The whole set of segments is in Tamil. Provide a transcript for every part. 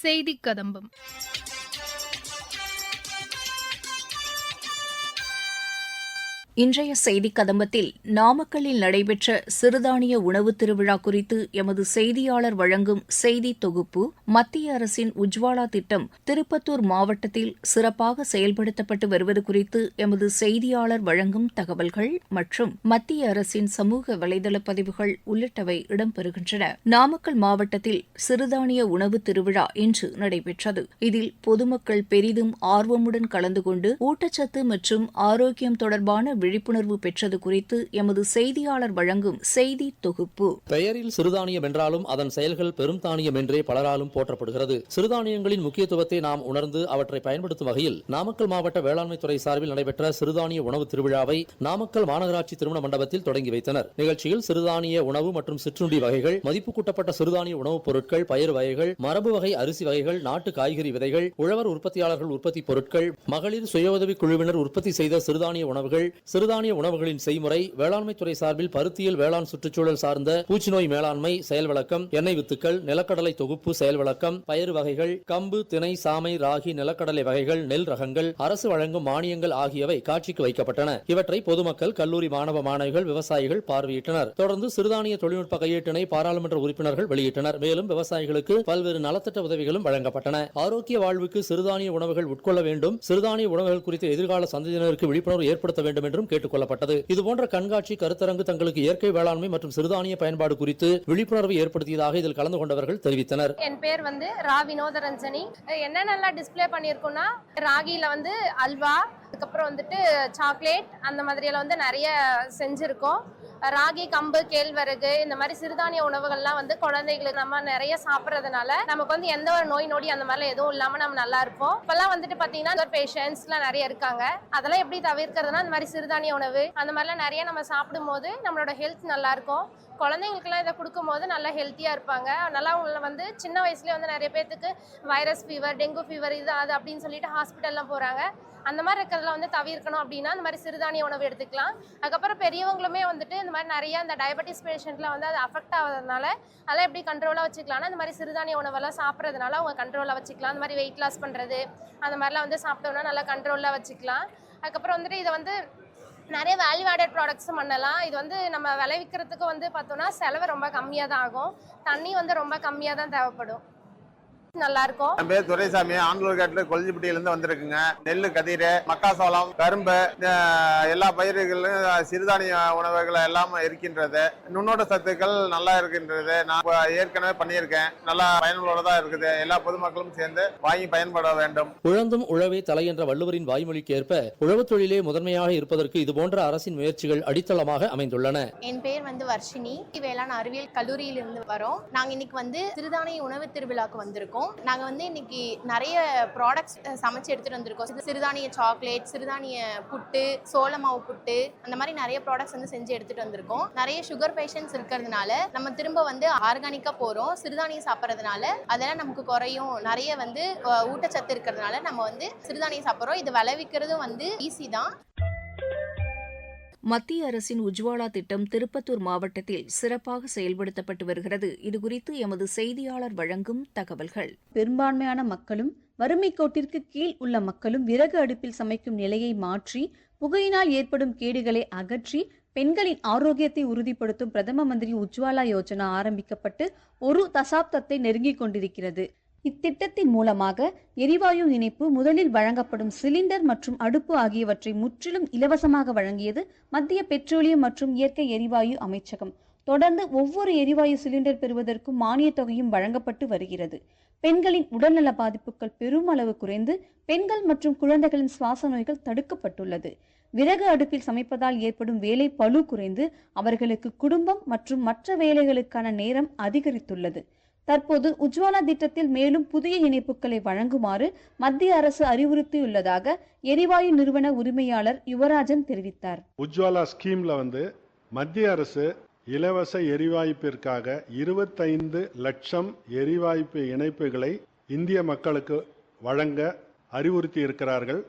செய்தி கதம்பம். இன்றைய செய்தி கதம்பத்தில் நாமக்கல்லில் நடைபெற்ற சிறுதானிய உணவு திருவிழா குறித்து எமது செய்தியாளர் வழங்கும் செய்தி தொகுப்பு மத்திய அரசின் உஜ்வாலா திட்டம் திருப்பத்தூர் மாவட்டத்தில் சிறப்பாக செயல்படுத்தப்பட்டு வருவது குறித்து எமது செய்தியாளர் வழங்கும் தகவல்கள் மற்றும் மத்திய அரசின் சமூக வலைதள பதிவுகள் உள்ளிட்டவை இடம்பெறுகின்றன. நாமக்கல் மாவட்டத்தில் சிறுதானிய உணவு திருவிழா இன்று நடைபெற்றது. இதில் பொதுமக்கள் பெரிதும் ஆர்வமுடன் கலந்து கொண்டு ஊட்டச்சத்து மற்றும் ஆரோக்கியம் தொடர்பான விழிப்புணர்வு பெற்றது குறித்து எமது செய்தியாளர் வழங்கும் செய்தி தொகுப்பு. பெயரில் சிறுதானியம் என்றாலும் அதன் செயல்கள் பெரும் தானியம் என்றே பலராலும் போற்றப்படுகிறது. சிறுதானியங்களின் முக்கியத்துவத்தை நாம் உணர்ந்து அவற்றை பயன்படுத்தும் வகையில் நாமக்கல் மாவட்ட வேளாண்மை துறை சார்பில் நடைபெற்ற சிறுதானிய உணவு திருவிழாவை நாமக்கல் மாநகராட்சி திருமண மண்டபத்தில் தொடங்கி வைத்தனர். நிகழ்ச்சியில் சிறுதானிய உணவு மற்றும் சிற்றுண்டி வகைகள் மதிப்பு கூட்டப்பட்ட சிறுதானிய உணவுப் பொருட்கள் பயிர் வகைகள் மரபு வகை அரிசி வகைகள் நாட்டு காய்கறி விதைகள் உழவர் உற்பத்தியாளர்கள் உற்பத்தி பொருட்கள் மகளிர் சுய உதவிக் குழுவினர் உற்பத்தி செய்த சிறுதானிய உணவுகள் சிறுதானிய உணவுகளின் செய்முறை வேளாண்மை துறை சார்பில் பருத்தியில் வேளாண் சுற்றுச்சூழல் சார்ந்த பூச்சிநோய் மேலாண்மை செயல் விளக்கம் எண்ணெய் வித்துக்கள் நிலக்கடலை தொகுப்பு செயல் விளக்கம் பயிர் வகைகள் கம்பு திணை சாமை ராகி நிலக்கடலை வகைகள் நெல் ரகங்கள் அரசு வழங்கும் மானியங்கள் ஆகியவை காட்சிக்கு வைக்கப்பட்டன. இவற்றை பொதுமக்கள் கல்லூரி மாணவ மாணவிகள் விவசாயிகள் பார்வையிட்டனர். தொடர்ந்து சிறுதானிய தொழில்நுட்ப கையேட்டினை பாராளுமன்ற உறுப்பினர்கள் வெளியிட்டனர். மேலும் விவசாயிகளுக்கு பல்வேறு நலத்திட்ட உதவிகளும் வழங்கப்பட்டன. ஆரோக்கிய வாழ்வுக்கு சிறுதானிய உணவுகள் உட்கொள்ள வேண்டும். சிறுதானிய உணவுகள் குறித்து எதிர்கால சந்ததியினருக்கு விழிப்புணர்வு ஏற்படுத்த வேண்டும் என்றும் கேட்டுக்கொள்ளப்பட்டது. இதுபோன்ற கண்காட்சி கருத்தரங்கு தங்களுக்கு இயற்கை வேளாண்மை மற்றும் சிறுதானிய பயன்பாடு குறித்து விழிப்புணர்வு ஏற்படுத்தியதாக இதில் கலந்து கொண்டவர்கள் தெரிவித்தனர். என் பேர் வந்து ரா வினோதரஞ்சனி. என்னென்னலாம் டிஸ்பிளே பண்ணியிருக்கோம்னா ராகியில வந்து அல்வா அதுக்கப்புறம் வந்துட்டு சாக்லேட் அந்த மாதிரியெல்லாம் வந்து நிறைய செஞ்சுருக்கோம். ராகி கம்பு கேழ்வரகு இந்த மாதிரி சிறுதானிய உணவுகள்லாம் வந்து குழந்தைகளுக்கு நம்ம நிறைய சாப்பிட்றதுனால நமக்கு வந்து எந்த ஒரு நோய் நொடி அந்த மாதிரிலாம் எதுவும் இல்லாமல் நம்ம நல்லா இருப்போம். இப்போல்லாம் வந்துட்டு பார்த்தீங்கன்னா பேஷண்ட்ஸ்லாம் நிறைய இருக்காங்க. அதெல்லாம் எப்படி தவிர்க்கிறதுனா இந்த மாதிரி சிறுதானிய உணவு அந்த மாதிரிலாம் நிறைய நம்ம சாப்பிடும்போது நம்மளோட ஹெல்த் நல்லா இருக்கும். குழந்தைங்களுக்குலாம் இதை கொடுக்கும்போது நல்லா ஹெல்த்தியாக இருப்பாங்க. நல்லா அவங்கள வந்து சின்ன வயசுலேயே வந்து நிறைய பேர்த்துக்கு வைரஸ் ஃபீவர் டெங்கு ஃபீவர் இது அது அப்படின்னு சொல்லிட்டு ஹாஸ்பிட்டல்லாம் போகிறாங்க அந்த மாதிரி இருக்கிறதுல வந்து தவிர்க்கணும் அப்படின்னா இந்த மாதிரி சிறுதானிய உணவு எடுத்துக்கலாம். அதுக்கப்புறம் பெரியவங்களுமே வந்துட்டு இந்த மாதிரி நிறைய இந்த டயபெட்டிஸ் பேஷண்ட்டில் வந்து அது அஃபெக்ட் ஆகிறதுனால அதெல்லாம் எப்படி கண்ட்ரோலாக வச்சுக்கலாம்னா இந்த மாதிரி சிறுதானிய உணவெல்லாம் சாப்பிட்றதுனால அவங்க கண்ட்ரோலாக வச்சுக்கலாம். இந்த மாதிரி வெயிட் லாஸ் பண்ணுறது அந்த மாதிரிலாம் வந்து சாப்பிட்டோம்னா நல்லா கண்ட்ரோலாக வச்சுக்கலாம். அதுக்கப்புறம் வந்துட்டு இதை வந்து நிறைய வேல்யூ ஆடட் ப்ராடக்ட்ஸும் பண்ணலாம். இது வந்து நம்ம விளைவிக்கிறதுக்கு வந்து பார்த்தோம்னா செலவு ரொம்ப கம்மியாக தான் ஆகும். தண்ணி வந்து ரொம்ப கம்மியாக தான் தேவைப்படும். நல்லா இருக்கும் என் பேர் துரைசாமி. ஆண்டூர் காட்டுல கொல்லிப்பட்டியிலிருந்து வந்திருக்குங்க. நெல் கதிர் மக்காசோளம் கரும்பு எல்லா பயிர்களும் சிறுதானிய உணவுகள் எல்லாம் இருக்கின்றது. நுண்ணோட்ட சத்துக்கள் நல்லா இருக்கின்றது. நான் ஏற்கனவே பண்ணியிருக்கேன். நல்லா பயனுள்ளதா இருக்குது. எல்லா பொதுமக்களும் சேர்ந்து வாங்கி பயன்பட வேண்டும். உழந்தும் உழவே தலை என்ற வள்ளுவரின் வாய்மொழிக்கு ஏற்ப உழவுத் தொழிலே முதன்மையாக இருப்பதற்கு இதுபோன்ற அரசின் முயற்சிகள் அடித்தளமாக அமைந்துள்ளன. என் பேர் வந்து வர்ஷினி. வேளாண் அறிவியல் கல்லூரியிலிருந்து வரோம். நாங்க இன்னைக்கு வந்து சிறுதானிய உணவு திருவிழாக்கு வந்திருக்கோம். நாங்கள் வந்து இன்னைக்கு நிறைய ப்ராடக்ட்ஸ் சமைச்சு எடுத்துட்டு வந்திருக்கோம். சிறுதானிய சாக்லேட் சிறுதானிய புட்டு சோள மாவு புட்டு அந்த மாதிரி நிறைய ப்ராடக்ட்ஸ் வந்து செஞ்சு எடுத்துட்டு வந்திருக்கோம். நிறைய சுகர் பேஷண்ட்ஸ் இருக்கிறதுனால நம்ம திரும்ப வந்து ஆர்கானிக்காக போகிறோம் சிறுதானியம் சாப்பிட்றதுனால அதெல்லாம் நமக்கு குறையும். நிறைய வந்து ஊட்டச்சத்து இருக்கிறதுனால நம்ம வந்து சிறுதானியம் சாப்பிட்றோம். இது விளைவிக்கிறதும் வந்து ஈஸி தான். மத்திய அரசின் உஜ்வாலா திட்டம் திருப்பத்தூர் மாவட்டத்தில் சிறப்பாக செயல்படுத்தப்பட்டு வருகிறது. இதுகுறித்து எமது செய்தியாளர் வழங்கும் தகவல்கள். பெரும்பான்மையான மக்களும் வறுமை கோட்டிற்கு கீழ் உள்ள மக்களும் விறகு அடுப்பில் சமைக்கும் நிலையை மாற்றி புகையினால் ஏற்படும் கேடுகளை அகற்றி பெண்களின் ஆரோக்கியத்தை உறுதிப்படுத்தும் பிரதம மந்திரி உஜ்வாலா யோஜனா ஆரம்பிக்கப்பட்டு ஒரு தசாப்தத்தை நெருங்கிக் கொண்டிருக்கிறது. இத்திட்டத்தின் மூலமாக எரிவாயு இணைப்பு முதலில் வழங்கப்படும் சிலிண்டர் மற்றும் அடுப்பு ஆகியவற்றை முற்றிலும் இலவசமாக வழங்கியது மத்திய பெட்ரோலியம் மற்றும் இயற்கை எரிவாயு அமைச்சகம். தொடர்ந்து ஒவ்வொரு எரிவாயு சிலிண்டர் பெறுவதற்கும் மானியத் தொகையும் வழங்கப்பட்டு வருகிறது. பெண்களின் உடல்நல பாதிப்புகள் பெருமளவு குறைந்து பெண்கள் மற்றும் குழந்தைகளின் சுவாச நோய்கள் தடுக்கப்பட்டுள்ளது. விறகு அடுப்பில் சமைப்பதால் ஏற்படும் வேலை பளு குறைந்து அவர்களுக்கு குடும்பம் மற்றும் மற்ற வேலைகளுக்கான நேரம் அதிகரித்துள்ளது. தற்போது உஜ்வாலா திட்டத்தில் மேலும் புதிய இணைப்புகளை வழங்குமாறு மத்திய அரசு அறிவுறுத்தியுள்ளதாக எரிவாயு நிறுவன உரிமையாளர் யுவராஜன் தெரிவித்தார். உஜ்வாலா ஸ்கீம்ல வந்து மத்திய அரசு இலவச எரிவாய்ப்பிற்காக இருபத்தைந்து லட்சம் எரிவாய்ப்பு இணைப்புகளை இந்திய மக்களுக்கு வழங்க அறிவுறுத்தி இருக்கிறார்கள்.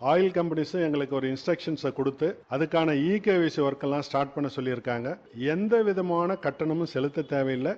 ஆயில் கம்பெனிஸும் எங்களுக்கு ஒரு இன்ஸ்ட்ரக்ஷன்ஸை கொடுத்து அதுக்கான இகேவிசி ஒர்க்கெல்லாம் ஸ்டார்ட் பண்ண சொல்லியிருக்காங்க. எந்த விதமான கட்டணமும் செலுத்த தேவையில்லை.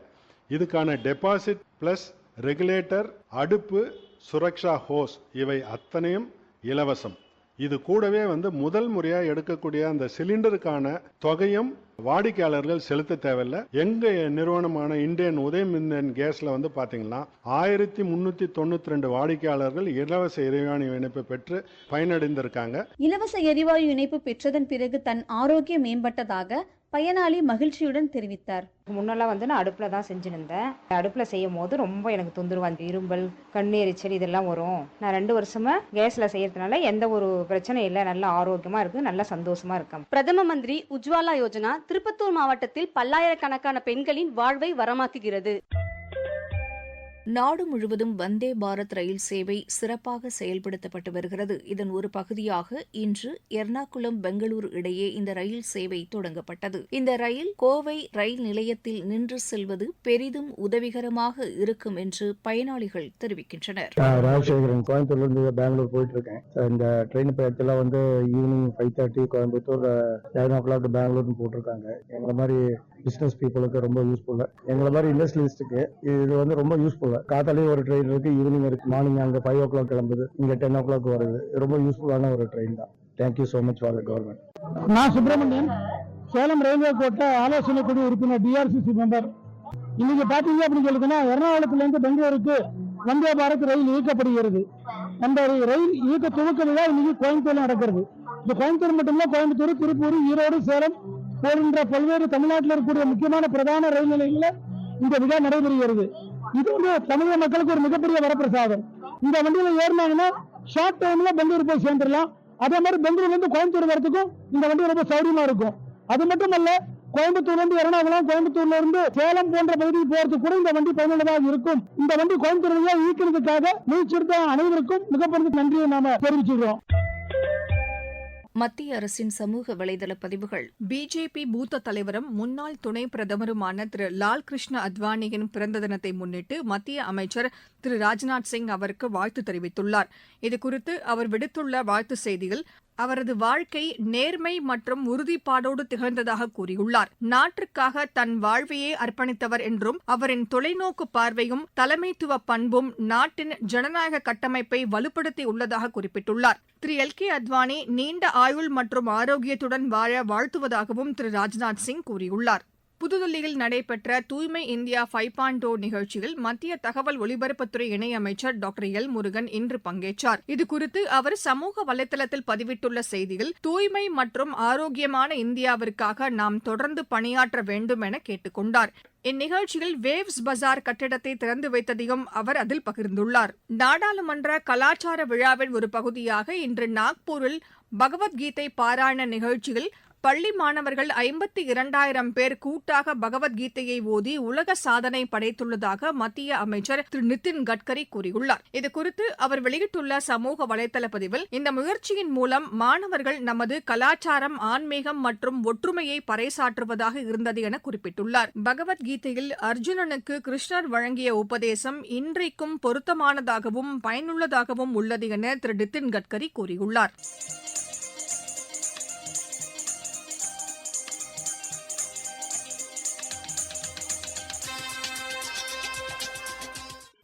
இதுக்கான டெபாசிட் ப்ளஸ் ரெகுலேட்டர் அடுப்பு சுரக்ஷா ஹோஸ் இவை அத்தனையும் இலவசம். இது கூடவே வந்து முதல் முறையாக எடுக்கக்கூடிய அந்த சிலிண்டருக்கான தொகையும் வாடிக்கையாளர்கள் செலுத்த தேவையில்லை. எங்க நிறுவனமான இந்தியன் உதயமிந்தன் கேஸ்ல வந்து பாத்தீங்கன்னா ஆயிரத்தி முன்னூத்தி தொண்ணூத்தி ரெண்டு வாடிக்கையாளர்கள் இலவச எரிவாயு இணைப்பு பெற்று பயனடைந்திருக்காங்க. இலவச எரிவாயு இணைப்பு பெற்றதன் பிறகு தன் ஆரோக்கியம் மேம்பட்டதாக பயனாளி மகிழ்ச்சியுடன் தெரிவித்தார். முன்னெல்லாம் வந்து நான் அடுப்பில் தான் செஞ்சுருந்தேன். அடுப்பில் செய்யும் போது ரொம்ப எனக்கு தொந்தரவு இரும்பல் கண் எரிச்சல் இதெல்லாம் வரும். நான் ரெண்டு வருஷமா கேஸில் செய்யறதுனால எந்த ஒரு பிரச்சனையும் இல்லை. நல்லா ஆரோக்கியமாக இருக்குது நல்லா சந்தோஷமா இருக்கேன். பிரதம மந்திரி உஜ்வாலா யோஜனா திருப்பத்தூர் மாவட்டத்தில் பல்லாயிரக்கணக்கான பெண்களின் வாழ்வை வரமாக்குகிறது. நாடு முழுவதும் வந்தே பாரத் ரயில் சேவை சிறப்பாக செயல்படுத்தப்பட்டு வருகிறது. இதன் ஒரு பகுதியாக இன்று எர்ணாகுளம் பெங்களூரு இடையே இந்த ரயில் சேவை தொடங்கப்பட்டது. இந்த ரயில் கோவை ரயில் நிலையத்தில் நின்று செல்வது பெரிதும் உதவிகரமாக இருக்கும் என்று பயனாளிகள் தெரிவிக்கின்றனர். ராஜசேகரன் கோயம்புத்தூர்ல இருந்து பெங்களூர் போயிட்டு இருக்கேன் இந்த ட்ரெயின் பயணத்துல வந்து evening five thirty Coimbatore eleven o'clock பெங்களூர்னு போட்டிருக்காங்க. எங்களை மாதிரி பிசினஸ் பீப்புளுக்கு ரொம்ப யூஸ்ஃபுல்லாக எங்களை மாதிரி இண்டஸ்ட்ரியலிஸ்ட்டுக்கு இது வந்து ரொம்ப யூஸ்ஃபுல் யூஸ்ஃபுல்லு காத்தாலேயும் ஒரு ட்ரெயின் இருக்கு ஈவினிங் இருக்கு மார்னிங் அங்கே ஃபைவ் ஓ கிளாக் கிளம்புது இங்கே டென் ஓ கிளாக் வருது. ரொம்ப யூஸ்ஃபுல்லான ஒரு ட்ரெயின் தான். Thank you so much for the government நான் சுப்பிரமணியன் சேலம் ரயில்வே கோட்டை ஆலோசனை குழு உறுப்பினர் டிஆர்சிசி மெம்பர் இன்னைக்கு பாத்தீங்க அப்படின்னு சொல்லுதுன்னா எர்ணாகுளத்துல இருந்து பெங்களூருக்கு வந்தே பாரத் ரயில் இயக்கப்படுகிறது. அந்த ரயில் இயக்க துவக்க விழா இன்னைக்கு கோயம்புத்தூர்ல நடக்கிறது. இந்த கோயம்புத்தூர் மட்டும் கோயம்புத்தூர் திருப்பூர் ஈரோடு சேலம் போன்ற பல்வேறு தமிழ்நாட்டில் இருக்கக்கூடிய முக்கியமான பிரதான ரயில் நிலையங்களில் இந்த விழா நடைபெறுகிறது. இது வந்து தமிழக மக்களுக்கு ஒரு மிகப்பெரிய வரப்பிரசாதம். இந்த வண்டியில ஏறினாங்கன்னா ஷார்ட் டைம்ல பெங்களூர் போய் சேர்ந்துடலாம். அதே மாதிரி பெங்களூர்ல இருந்து கோயம்புத்தூர் வரத்துக்கும் இந்த வண்டி ரொம்ப சௌரியமா இருக்கும். அது மட்டுமல்ல கோயம்புத்தூர்ல இருந்து எறணாகுளம் கோயம்புத்தூர்ல இருந்து சேலம் போன்ற பகுதிக்கு போறதுக்கு கூட இந்த வண்டி பயனுள்ளதாக இருக்கும். இந்த வண்டி கோயம்புத்தூர் ஈர்க்கிறதுக்காக முயற்சி அனைவருக்கும் மிகப்பெரிய நன்றியை நாம தெரிவிச்சுக்கிறோம். மத்திய அரசின் சமூக வலைதள பதிவுகள். பிஜேபி மூத்த தலைவரும் முன்னாள் துணை பிரதமருமான திரு லால் கிருஷ்ண அத்வானியின் பிறந்த தினத்தை முன்னிட்டு மத்திய அமைச்சர் திரு ராஜ்நாத் சிங் அவருக்கு வாழ்த்து தெரிவித்துள்ளார். இதுகுறித்து அவர் விடுத்துள்ள வாழ்த்து செய்தியில் அவரது வாழ்க்கை நேர்மை மற்றும் உறுதிப்பாடோடு திகழ்ந்ததாக கூறியுள்ளார். நாட்டிற்காக தன் வாழ்வையே அர்ப்பணித்தவர் என்றும் அவரின் தொலைநோக்கு பார்வையும் தலைமைத்துவ பண்பும் நாட்டின் ஜனநாயக கட்டமைப்பை வலுப்படுத்தி உள்ளதாக குறிப்பிட்டுள்ளார். திரு. எல். கே. அத்வானி நீண்ட ஆயுள் மற்றும் ஆரோக்கியத்துடன் வாழ வாழ்த்துவதாகவும் திரு. ராஜ்நாத் சிங் கூறியுள்ளார். புதுதில்லியில் நடைபெற்ற தூய்மை இந்தியா ஃபைவ் பாயிண்ட் ஓ நிகழ்ச்சியில் மத்திய தகவல் ஒலிபரப்புத்துறை இணையமைச்சர் டாக்டர் எல் முருகன் இன்று பங்கேற்றார். இதுகுறித்து அவர் சமூக வலைதளத்தில் பதிவிட்டுள்ள செய்தியில் தூய்மை மற்றும் ஆரோக்கியமான இந்தியாவிற்காக நாம் தொடர்ந்து பணியாற்ற வேண்டும் என கேட்டுக் கொண்டார். இந்நிகழ்ச்சியில் வேவ்ஸ் பஜார் கட்டிடத்தை திறந்து வைத்ததையும் அவர் அதில் பகிர்ந்துள்ளார். நாடாளுமன்ற கலாச்சார விழாவின் ஒரு பகுதியாக இன்று நாக்பூரில் பகவத்கீதை பாராயண நிகழ்ச்சியில் பள்ளி மாணவர்கள் ஐம்பத்தி இரண்டாயிரம் பேர் கூட்டாக பகவத்கீதையை ஓதி உலக சாதனை படைத்துள்ளதாக மத்திய அமைச்சர் திரு நிதின் கட்கரி கூறியுள்ளார். இதுகுறித்து அவர் வெளியிட்டுள்ள சமூக வலைதள பதிவில் இந்த முயற்சியின் மூலம் மாணவர்கள் நமது கலாச்சாரம் ஆன்மீகம் மற்றும் ஒற்றுமையை பறைசாற்றுவதாக இருந்தது என குறிப்பிட்டுள்ளார். பகவத்கீதையில் அர்ஜுனனுக்கு கிருஷ்ணர் வழங்கிய உபதேசம் இன்றைக்கும் பொருத்தமானதாகவும் பயனுள்ளதாகவும் உள்ளது என திரு நிதின் கட்கரி கூறியுள்ளார்.